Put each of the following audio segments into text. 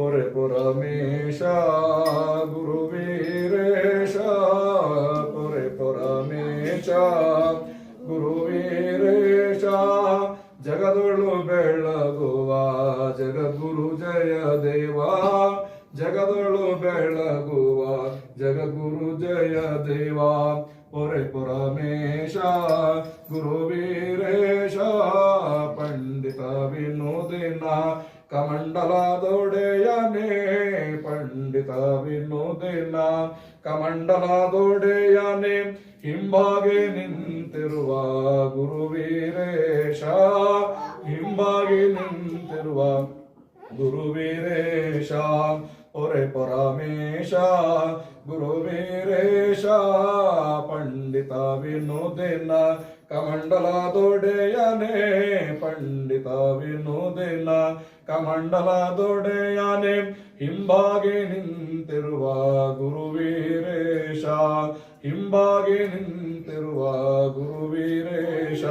ಒರೆ ಪರಮೇಶ ಗುರುವೀರೇಶ ಪೊರೆ ಪರಮೇಶ ಗುರುವೀರೇಶ ಜಗದೊಳು ಬೆಳಗುವ ಜಗದ್ಗುರು ಜಯ ದೇವ ಜಗದೊಳು ಬೆಳಗುವ ಜಗದ್ಗುರು ಜಯ ದೇವ ಒರೆ ಪರಮೇಶ ಗುರುವೀರೇಶ ಪಂಡಿತ ವಿನೋದಿನ ಕಮಂಡಲದೊಡೆಯನೇ ಪಂಡಿತ ವಿನೋದಿನ ಕಮಂಡಲದೊಡೆಯನೇ ಹಿಂಬಾಗೆ ನಿಂತಿರುವ ಗುರುವೀರೇಶ. ಹಿಂಬಾಗೆ ನಿಂತಿರುವ ಗುರುವೀರೇಶ ಒರೆ ಪರಮೇಶ ಗುರುವೀರೇಶ ಪಂಡಿತ ವಿನೋದಿನ ಕಮಂಡಲದೊಡೆಯನೇ ಪಂಡಿತ ವಿನೋದಿನ ಕಮಂಡಲದೊಡೆಯನೇ ಹಿಂಬಾಗೆ ನಿಂತಿರುವ ಗುರುವೀರೇಶ, ಹಿಂಬಾಗೆ ನಿಂತಿರುವ ಗುರುವೀರೇಶ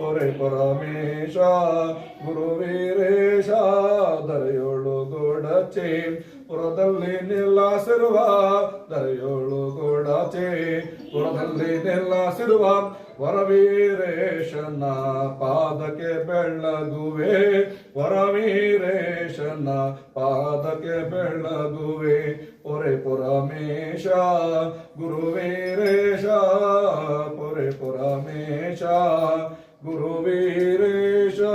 ಒರೆ ಪರಮೇಶ, ಗುರುವೀರೇಶ, ದರೆಯೋಳು ಗೋಡಚೆ ಪುರದಲ್ಲಿ ನಿಲ್ಲಾಸಿರುವ ದರೆಯೋಳು ಗೋಡಚೆ ಪುರದಲ್ಲಿ ನಿಲ್ಲಾಸಿರುವ ವರವೀರೇಶನ ಪಾದಕ್ಕೆ ಬೆಳ್ಳಗುವೆ, ವರವೀರೇಶನ ಪಾದಕ್ಕೆ ಬೆಳ್ಳಗುವೆ. ಒರೆ ಪುರಮೇಶ, ಗುರುವೇ गुरुवीरेशा